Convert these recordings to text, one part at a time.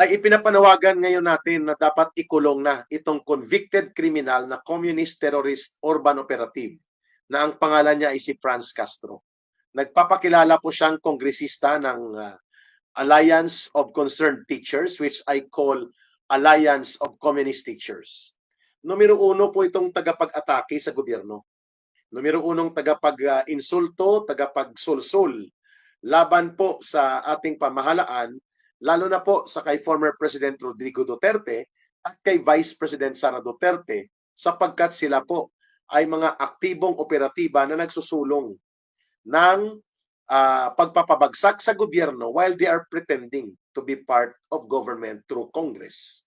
ay ipinapanawagan ngayon natin na dapat ikulong na itong convicted criminal na communist terrorist urban operative na ang pangalan niya ay si Franz Castro. Nagpapakilala po siyang kongresista ng ah, Alliance of Concerned Teachers which I call Alliance of Communist Teachers. Numero uno po itong tagapag-atake sa gobyerno. Numero unong tagapag-insulto, tagapag-sulsul laban po sa ating pamahalaan, lalo na po sa kay former President Rodrigo Duterte at kay Vice President Sara Duterte sapagkat sila po ay mga aktibong operatiba na nagsusulong ng ah, pagpapabagsak sa gobyerno while they are pretending to be part of government through Congress.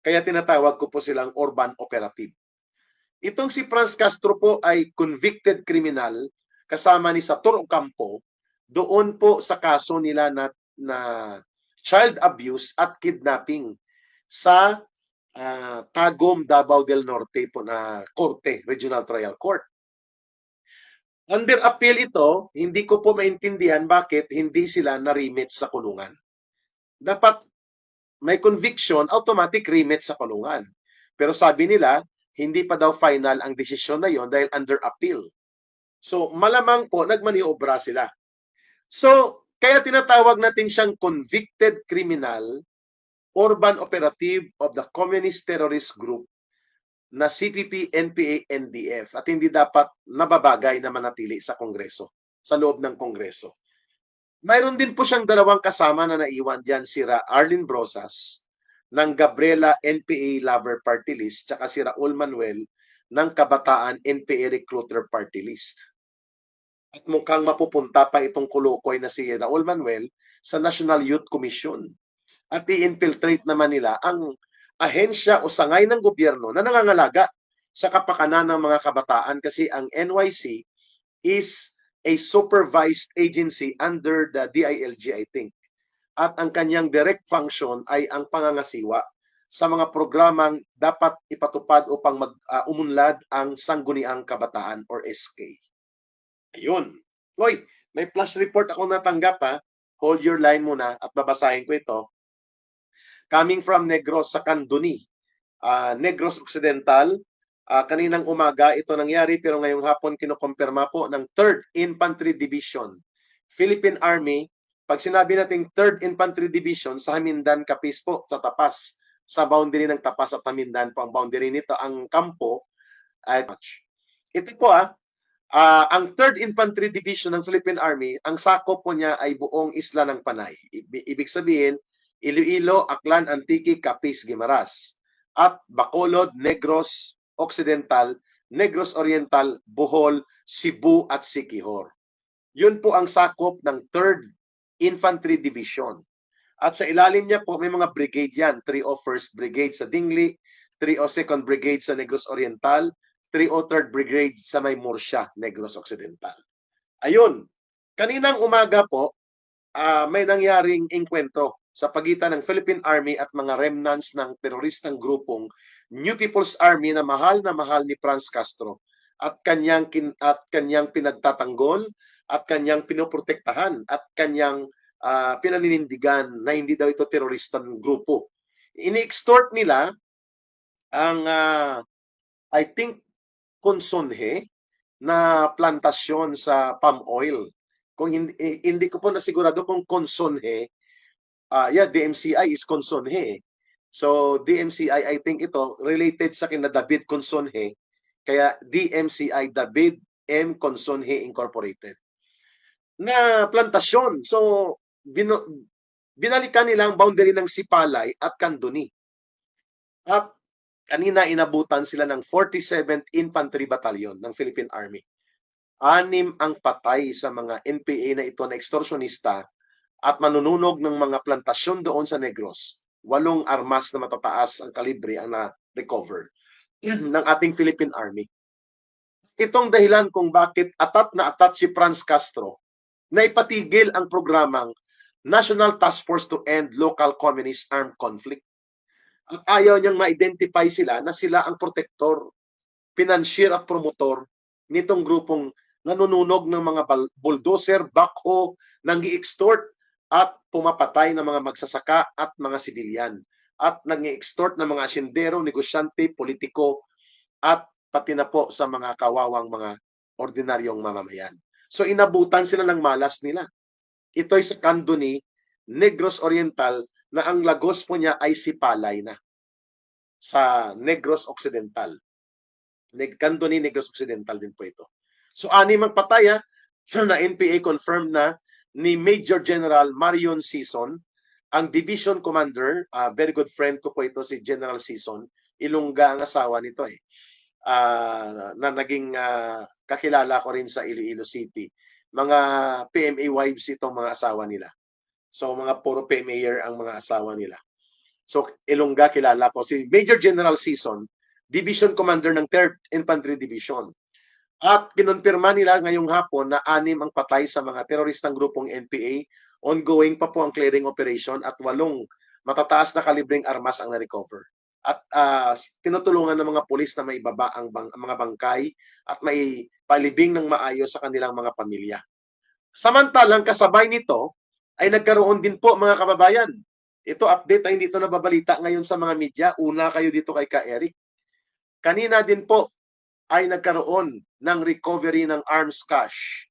Kaya tinatawag ko po silang urban operative. Itong si Franz Castro po ay convicted criminal kasama ni Sator Ocampo doon po sa kaso nila na, na child abuse at kidnapping sa ah, Tagum, Davao del Norte po na Korte, Regional Trial Court. Under appeal ito, hindi ko po maintindihan bakit hindi sila na-remit sa kulungan. Dapat may conviction, automatic remit sa kulungan. Pero sabi nila, hindi pa daw final ang desisyon na yon dahil under appeal. So malamang po nagmaniobra sila. So kaya tinatawag natin siyang convicted criminal urban operative of the communist terrorist group na CPP, NPA, NDF at hindi dapat nababagay na manatili sa Kongreso, sa loob ng Kongreso. Mayroon din po siyang dalawang kasama na naiwan diyan sira Arlene Brosas ng Gabriela NPA Lover Party List tsaka si Raul Manuel ng Kabataan NPA Recruiter Party List. At mukhang mapupunta pa itong kulukoy na si Raul Manuel sa National Youth Commission. At i-infiltrate naman nila ang ahensya o sangay ng gobyerno na nangangalaga sa kapakanan ng mga kabataan kasi ang NYC is a supervised agency under the DILG, I think. At ang kanyang direct function ay ang pangangasiwa sa mga programang dapat ipatupad upang mag, ah, umunlad ang Sangguniang Kabataan or SK. Ayun. Hoy, may flash report ako natanggap ha. Hold your line muna at babasahin ko ito. Coming from Negros sa Canduni, ah, Negros Occidental, Ah, kaninang umaga ito nangyari pero ngayong hapon kinukumpirma po ng 3rd Infantry Division, Philippine Army. Pag sinabi nating 3rd Infantry Division sa Hamindan, Capiz po, sa Tapas, sa boundary ng Tapas at Hamindan po ang boundary nito, ang kampo ay ito po ah, ah, ang 3rd Infantry Division ng Philippine Army, ang sakop po niya ay buong isla ng Panay. Ibi- Ibig sabihin, Iloilo, Aklan, Antique, Capiz, Guimaras at Bacolod, Negros, Occidental, Negros Oriental, Bohol, Cebu at Siquijor. Yun po ang sakop ng 3rd Infantry Division. At sa ilalim niya po may mga brigade yan. 301st Brigade sa Dingli, 302nd Brigade sa Negros Oriental, 303rd Brigade sa May Murcia, Negros Occidental. Ayun, kaninang umaga po, ah, may nangyaring engkwentro sa pagitan ng Philippine Army at mga remnants ng teroristang grupong New People's Army na mahal na mahal ni Franz Castro at kanyang kin, at kanyang pinagtatanggol at kanyang pinoprotektahan at kanyang ah, pinaninindigan na hindi daw ito teroristang grupo. Ini-extort nila ang ah, I think konsonhe na plantasyon sa palm oil. Kung hindi, eh, hindi ko po nasigurado kung konsonhe, ah yeah, DMCI is konsonhe. So DMCI, I think ito related sa kina David Consonhe. Kaya DMCI David M. Consonhe Incorporated. Na plantasyon. So bino, binalikan nila ang boundary ng Sipalay at Candoni. At kanina inabutan sila ng 47th Infantry Battalion ng Philippine Army. Anim ang patay sa mga NPA na ito na extortionista at manununog ng mga plantasyon doon sa Negros walong armas na matataas ang kalibre ang na-recover ng ating Philippine Army. Itong dahilan kung bakit atat na atat si Franz Castro na ipatigil ang programang National Task Force to End Local Communist Armed Conflict. Ayaw niyang ma-identify sila na sila ang protector, financier at promotor nitong grupong nanununog ng mga bulldozer, backhoe, nang extort at pumapatay ng mga magsasaka at mga sibilyan at nag-extort ng mga asyendero, negosyante, politiko at pati na po sa mga kawawang mga ordinaryong mamamayan. So inabutan sila ng malas nila. Ito'y sa kando ni Negros Oriental na ang lagos po niya ay Sipalay na sa Negros Occidental. Neg kando ni Negros Occidental din po ito. So anim ang patay ah, na NPA confirmed na ni Major General Marion Season, ang division commander, ah, very good friend ko po ito si General Season, Ilongga ang asawa nito eh. Ah, na naging ah, kakilala ko rin sa Iloilo City. Mga PMA wives itong mga asawa nila. So mga puro PMAer ang mga asawa nila. So Ilongga kilala ko si Major General Season, Division Commander ng 3rd Infantry Division. At kinonfirma nila ngayong hapon na anim ang patay sa mga teroristang grupong NPA. Ongoing pa po ang clearing operation at walong matataas na kalibreng armas ang na-recover. At ah, tinutulungan ng mga pulis na maibaba ang, bang, ang mga bangkay at may palibing ng maayos sa kanilang mga pamilya. Samantalang kasabay nito ay nagkaroon din po mga kababayan. Ito update ay hindi ito nababalita ngayon sa mga media. Una kayo dito kay Ka Eric. Kanina din po ay nagkaroon ng recovery ng arms cache.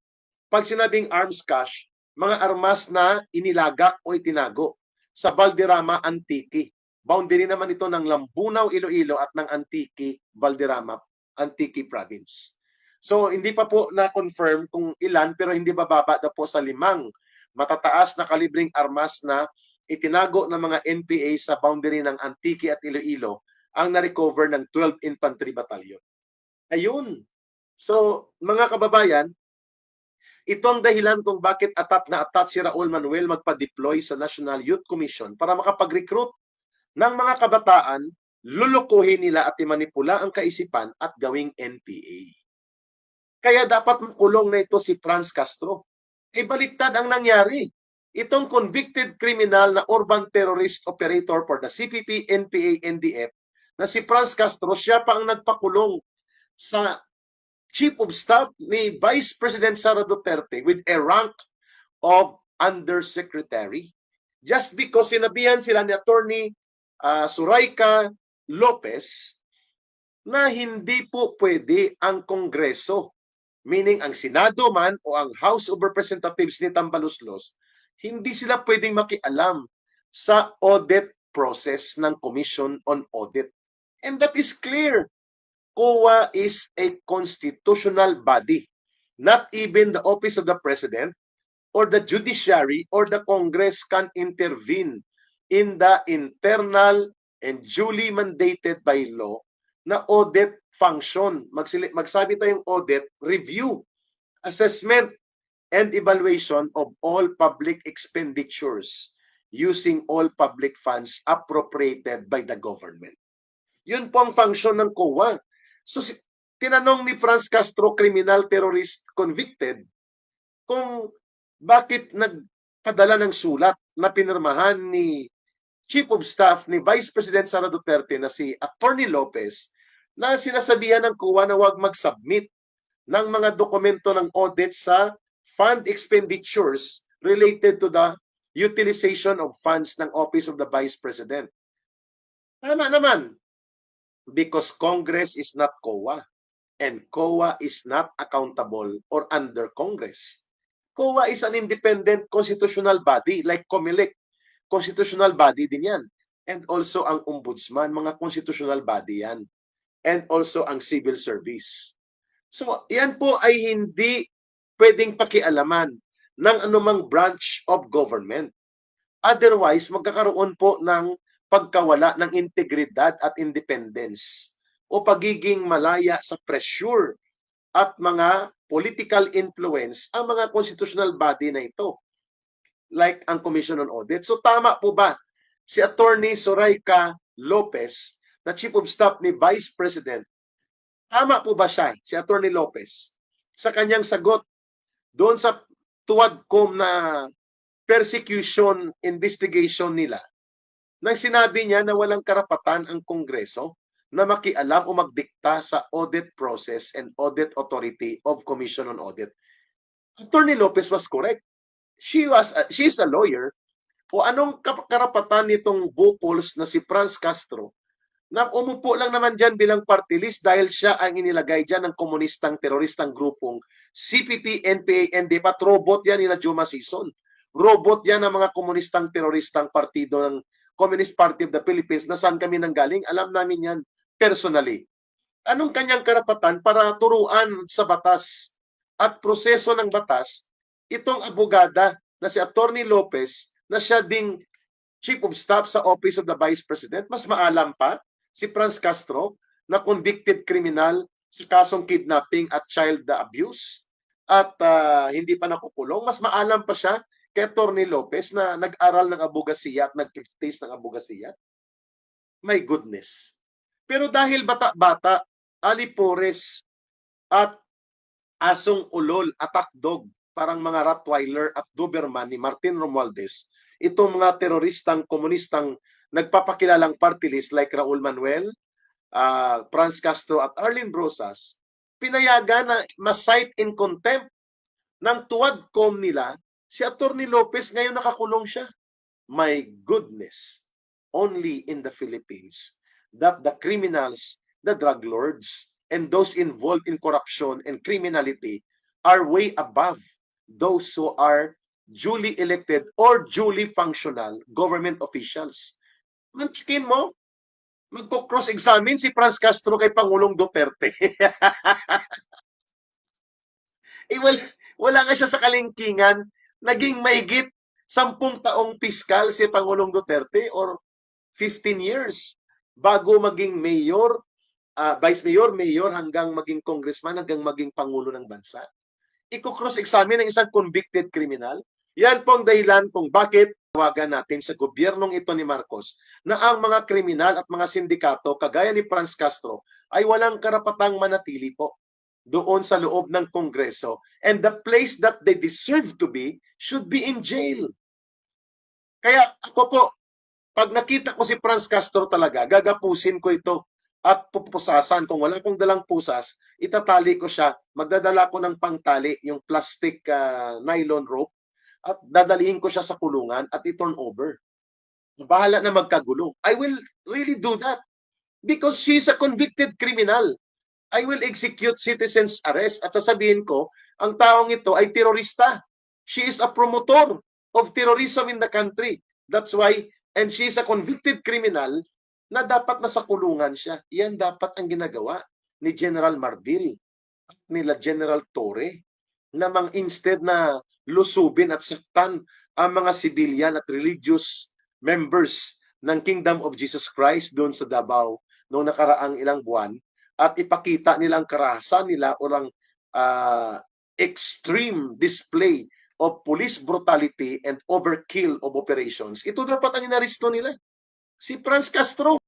Pag sinabing arms cache, mga armas na inilagak o itinago sa Valderrama, Antique. Boundary naman ito ng Lambunaw, Iloilo at ng Antique, Valderrama, Antique Province. So hindi pa po na-confirm kung ilan pero hindi bababa na po sa limang matataas na kalibreng armas na itinago ng mga NPA sa boundary ng Antique at Iloilo ang na-recover ng 12 Infantry Battalion. Ayun. So, mga kababayan, ito ang dahilan kung bakit atat na atat si Raul Manuel magpa-deploy sa National Youth Commission para makapag-recruit ng mga kabataan, lulukuhin nila at imanipula ang kaisipan at gawing NPA. Kaya dapat makulong na ito si Franz Castro. E baliktad ang nangyari. Itong convicted criminal na urban terrorist operator for the CPP, NPA, NDF na si Franz Castro, siya pa ang nagpakulong sa Chief of Staff ni Vice President Sara Duterte with a rank of Undersecretary just because sinabihan sila ni Attorney uh, Suraika Lopez na hindi po pwede ang Kongreso, meaning ang Senado man o ang House of Representatives ni Tambaluslos, hindi sila pwedeng makialam sa audit process ng Commission on Audit. And that is clear. COA is a constitutional body. Not even the office of the president or the judiciary or the Congress can intervene in the internal and duly mandated by law na audit function. Magsili- magsabi tayong audit, review, assessment, and evaluation of all public expenditures using all public funds appropriated by the government. Yun po ang function ng COA. So, si, tinanong ni Franz Castro, criminal terrorist convicted, kung bakit nagpadala ng sulat na pinirmahan ni Chief of Staff ni Vice President Sara Duterte na si Attorney Lopez na sinasabihan ng COA na huwag mag-submit ng mga dokumento ng audit sa fund expenditures related to the utilization of funds ng Office of the Vice President. Tama naman, because Congress is not COA and COA is not accountable or under Congress. COA is an independent constitutional body like COMELEC. Constitutional body din yan. And also ang ombudsman, mga constitutional body yan. And also ang civil service. So, yan po ay hindi pwedeng pakialaman ng anumang branch of government. Otherwise, magkakaroon po ng pagkawala ng integridad at independence o pagiging malaya sa pressure at mga political influence ang mga constitutional body na ito like ang Commission on Audit. So tama po ba si Attorney Soraika Lopez na Chief of Staff ni Vice President, tama po ba siya, si Attorney Lopez, sa kanyang sagot doon sa tuwadcom na persecution investigation nila nang sinabi niya na walang karapatan ang Kongreso na makialam o magdikta sa audit process and audit authority of Commission on Audit. Attorney Lopez was correct. She was a, she's a lawyer O anong karapatan nitong Bupols na si Franz Castro na umupo lang naman dyan bilang party list dahil siya ang inilagay dyan ng komunistang teroristang grupong CPP, NPA, NDP at robot yan nila Juma Season. Robot yan ng mga komunistang teroristang partido ng Communist Party of the Philippines na saan kami nanggaling. Alam namin yan personally. Anong kanyang karapatan para turuan sa batas at proseso ng batas itong abogada na si Attorney Lopez na siya ding Chief of Staff sa Office of the Vice President, mas maalam pa si Franz Castro na convicted criminal sa kasong kidnapping at child abuse at ah, hindi pa nakukulong. Mas maalam pa siya kay Attorney Lopez na nag-aral ng abogasiya at nag-practice ng abogasiya. My goodness. Pero dahil bata-bata, alipores at asong ulol, attack dog, parang mga Rottweiler at Doberman ni Martin Romualdez, itong mga teroristang komunistang nagpapakilalang party list like Raul Manuel, ah, Franz Castro at Arlene Rosas, pinayagan na ma-cite in contempt ng tuwadcom nila si Attorney Lopez ngayon nakakulong siya. My goodness, only in the Philippines that the criminals, the drug lords, and those involved in corruption and criminality are way above those who are duly elected or duly functional government officials. Manchikin mo, magko-cross-examine si Franz Castro kay Pangulong Duterte. eh, wala, wala nga siya sa kalingkingan. Naging mahigit sampung taong piskal si Pangulong Duterte or 15 years bago maging mayor, ah, vice mayor, mayor hanggang maging congressman, hanggang maging pangulo ng bansa. Iko-cross-examine ng isang convicted criminal. Yan po ang dahilan kung bakit tawagan natin sa gobyernong ito ni Marcos na ang mga kriminal at mga sindikato kagaya ni Franz Castro ay walang karapatang manatili po doon sa loob ng Kongreso and the place that they deserve to be should be in jail. Kaya ako po, pag nakita ko si Franz Castro talaga, gagapusin ko ito at pupusasan. Kung wala akong dalang pusas, itatali ko siya. Magdadala ko ng pangtali, yung plastic ah, nylon rope, at dadalihin ko siya sa kulungan at i-turn over. Bahala na magkagulo. I will really do that because she's a convicted criminal. I will execute citizen's arrest at sasabihin ko, ang taong ito ay terorista. She is a promoter of terrorism in the country. That's why, and she is a convicted criminal na dapat nasa kulungan siya. Yan dapat ang ginagawa ni General Marbil at nila General Torre na mang instead na lusubin at saktan ang mga civilian at religious members ng Kingdom of Jesus Christ doon sa Davao noong nakaraang ilang buwan at ipakita nilang karahasan nila o lang ah, extreme display of police brutality and overkill of operations. Ito dapat ang inaristo nila. Si Franz Castro,